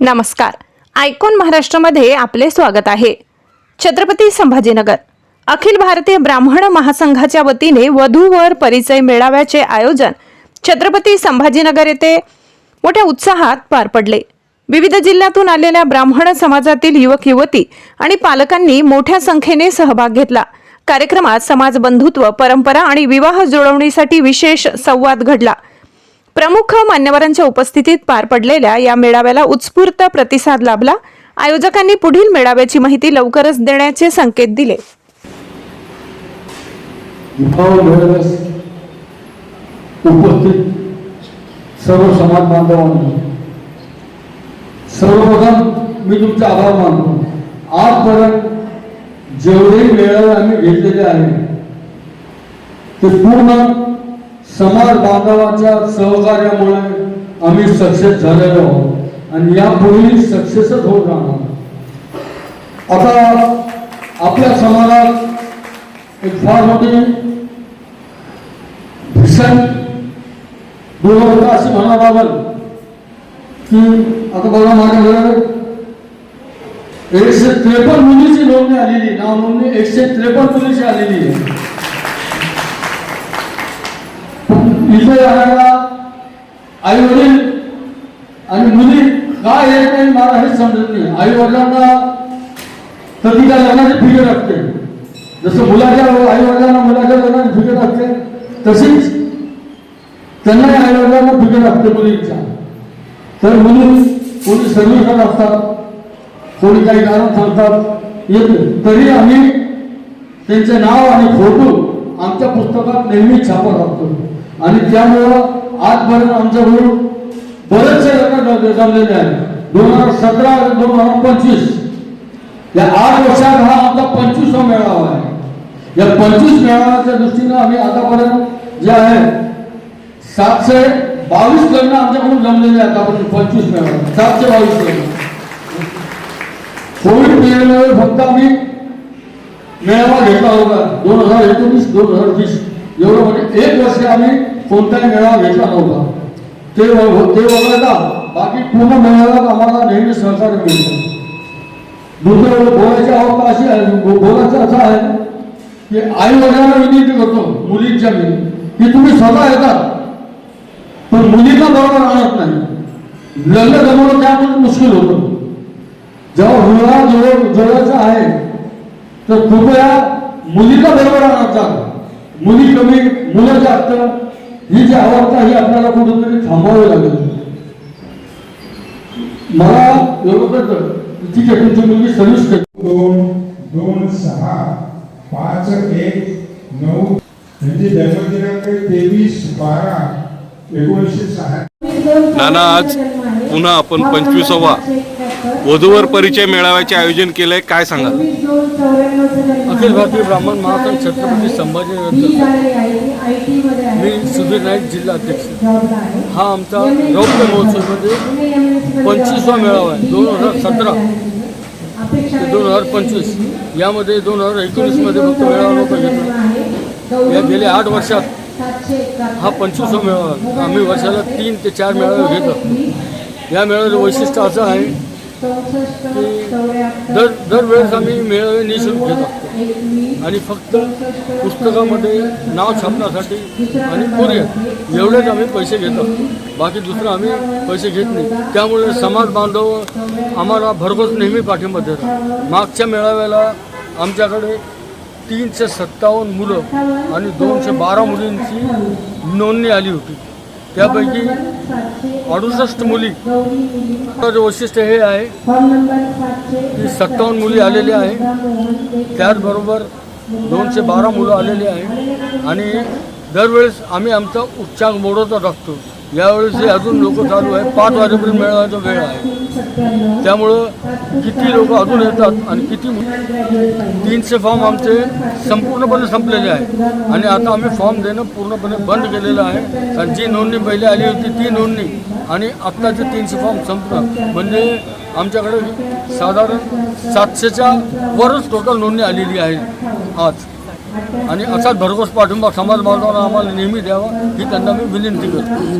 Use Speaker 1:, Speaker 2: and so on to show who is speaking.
Speaker 1: नमस्कार. आयकॉन महाराष्ट्रामध्ये आपले स्वागत आहे. छत्रपती संभाजीनगर. अखिल भारतीय ब्राह्मण महासंघाच्या वतीने वधूवर परिचय मेळाव्याचे आयोजन छत्रपती संभाजीनगर येथे मोठ्या उत्साहात पार पडले. विविध जिल्ह्यातून आलेल्या ब्राह्मण समाजातील युवक युवती आणि पालकांनी मोठ्या संख्येने सहभाग घेतला. कार्यक्रमात समाज बंधुत्व परंपरा आणि विवाह जुळवणीसाठी विशेष संवाद घडला. प्रमुख मान्यवरांच्या उपस्थितीत पार पडलेल्या या मेळाव्याला उत्स्फूर्त प्रतिसाद लाभला. आयोजकांनी पुढील मेळाव्याची माहिती लवकरच देण्याचे संकेत दिले.
Speaker 2: उपस्थित सर्व समाज बांधवांनी सर्वप्रथम मी तुमचे आभार मानतो. आजपर्यंत जेवढे मेळावे आम्ही घेतलेले आहे ते पूर्ण समाज बांधवाच्या सहकार्यामुळे आम्ही सक्सेस झालेलो आहोत. आणि यापुढेही सक्सेसच होत राहणार. आता आपल्या समाजात एक फार मोठी भीषण दुर्घटना अशी म्हणावं लागल की आता बघा माझ्याकडे एकशे त्रेपन्न मुलीची नोंदणी आलेली नाव नोंदणी एकशे त्रेपन्न मुलीची आलेली आहे. विषय आणायला आई वडील आणि मुली का येत नाही मला हेच समजत नाही. आई वडिलांना तर तिच्या लग्नाची फिगर असते. जसं मुलाच्या आई वडिलांना मुलाच्या लग्नाची फिगर असते तशीच त्यांना आई वडिलांना फिगर असते मुलींच्या. तर मुली कोणी सर्व्हिस असतात. कोणी काही कारण सांगतात येते तरी आम्ही त्यांचे नाव आणि फोटो आमच्या पुस्तकात नेहमी छापत असतो. आणि त्यामुळं आजपर्यंत आमच्याकडून बरेचसे लग्न जमलेले आहेत. दोन हजार सतरा दोन हजार पंचवीस. या आठ वर्षात हा आमचा पंचवीसवा मेळावा आहे. या पंचवीस मेळाव्याच्या दृष्टीनं आम्ही आतापर्यंत जे आहे सातशे बावीस लग्न आमच्याकडून जमलेले आहेत आपण पंचवीस मेळावा. सातशे बावीस लग्न. कोविड पिरियडमध्ये फक्त आम्ही मेळावा घेतला होता दोन हजार एकोणीस दोन हजार वीस. एवढं म्हणजे एक वर्ष आम्ही कोणताही मेळावा घेतला नव्हता. ते ते वगळता बाकी पूर्ण मेळाव्यात आम्हाला नेहमी सहकार्य मिळतं. दुसरं म्हणजे बोलायची अवस्था अशी आहे बोलायचं असं आहे की आई वडिलांना विनंती करतो मुलींच्या मी. की तुम्ही स्वतः येतात. पण मुलींना बरोबर आणत नाही. लग्न जमवणं त्यामुळे मुश्किल होतं. जेव्हा विवाह जोड जोडायचा आहे तर कृपया मुलीला बरोबर आणत जा. मुली कमी मुलं जास्त ही जी अवस्था ही आपल्याला कुठेतरी थांबवावी लागेल. मला एवढं ठीक आहे तुमची मुलगी सर्व्हिस करते
Speaker 3: दोन दोन सहा पाच एक नऊ म्हणजे जन्मदिनांक तेवीस बारा एकोणीसशे सहा.
Speaker 4: नाना आज पुन्हा आपण पंचवीसावा वधूवर परिचय मेळाव्याचे आयोजन केलंय. काय सांगाल?
Speaker 5: अखिल भारतीय ब्राह्मण महासंघ छत्रपती संभाजीनगर मी सुधीर नाईक जिल्हा अध्यक्ष. हा आमचा रौप्य महोत्सवमध्ये पंचवीसवा मेळावा आहे. दोन हजार सतरा ते दोन हजार पंचवीस. यामध्ये दोन हजार एकोणीसमध्ये फक्त मेळावा नव्हता घेतला. या गेल्या आठ वर्षात हा पंचवीसवा मेळावा आम्ही वर्षाला तीन ते चार मेळावे घेत असतो या मेळाव्याचं वैशिष्ट्य असं आहे दर दरवेळेस आम्ही मेळावे निशुल्क घेत असतो आणि फक्त पुस्तकामध्ये नाव छापण्यासाठी आणि कुरिअर एवढेच आम्ही पैसे घेत. असतो बाकी दुसरं आम्ही पैसे घेत नाही. त्यामुळे समाज बांधव आम्हाला भरघोस नेहमी पाठिंबा देतात. मागच्या मेळाव्याला आमच्याकडे तीनशे सत्तावन्न मुलं आणि दोनशे बारा मुलींची नोंदणी आली होती. त्यापैकी अडुसष्ट मुली वैशिष्ट्य हे आहे की सत्तावन्न मुली आलेल्या आहे. त्याचबरोबर दोनशे बारा मुलं आलेली आहे. आणि दरवेळेस आम्ही आमचा उच्चांक मोडतच असतो यावेळेस अजून लोक चालू आहे पाच वाजेपर्यंत मेळाव्याचा वेळ आहे. त्यामुळं किती लोक अजून येतात आणि किती तीनशे फॉर्म आमचे संपूर्णपणे संपलेले आहेत. आणि आता आम्ही फॉर्म देणं पूर्णपणे बंद केलेलं आहे. कारण जी नोंदणी पहिले आली होती ती नोंदणी आणि आत्ताचे तीनशे फॉर्म संपणं. म्हणजे आमच्याकडे साधारण सातशेच्या वरच टोटल नोंदणी आलेली आहे आज. आणि असाच भरघोस पाठिंबा समाज बांधवांना आम्हाला नेहमी द्यावा ही त्यांना मी विनंती करतो.